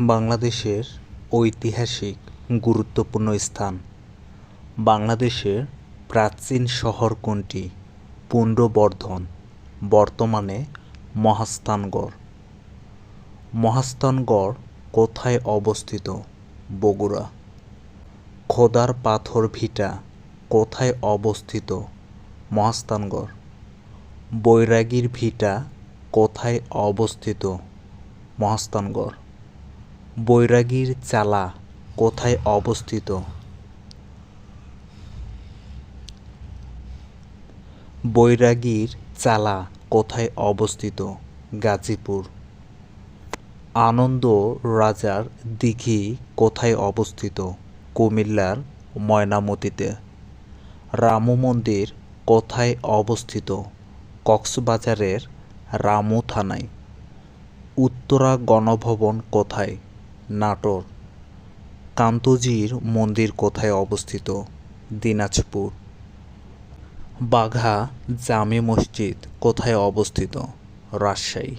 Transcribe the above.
বাংলাদেশের ঐতিহাসিক গুরুত্বপূর্ণ স্থান। বাংলাদেশের প্রাচীন শহর কোনটি? পুন্ড্রবর্ধন বর্তমানে মহাস্থানগড়। মহাস্থানগড় কোথায় অবস্থিত? বগুড়া। খোদার পাথর ভিটা কোথায় অবস্থিত? মহাস্থানগড়। বৈরাগীর ভিটা কোথায় অবস্থিত? মহাস্থানগড়। বৈরাগীর চালা কোথায় অবস্থিত? বৈরাগীর চালা কোথায় অবস্থিত? গাজীপুর। আনন্দ রাজার দিঘি কোথায় অবস্থিত? কুমিল্লার ময়নামতিতে। রামু মন্দির কোথায় অবস্থিত? কক্সবাজারের রামু থানায়। উত্তরা গণভবন কোথায়? নাটোর। কান্তজির মন্দির কোথায় অবস্থিত? দিনাজপুর। বাঘা জামে মসজিদ কোথায় অবস্থিত? রাজশাহী।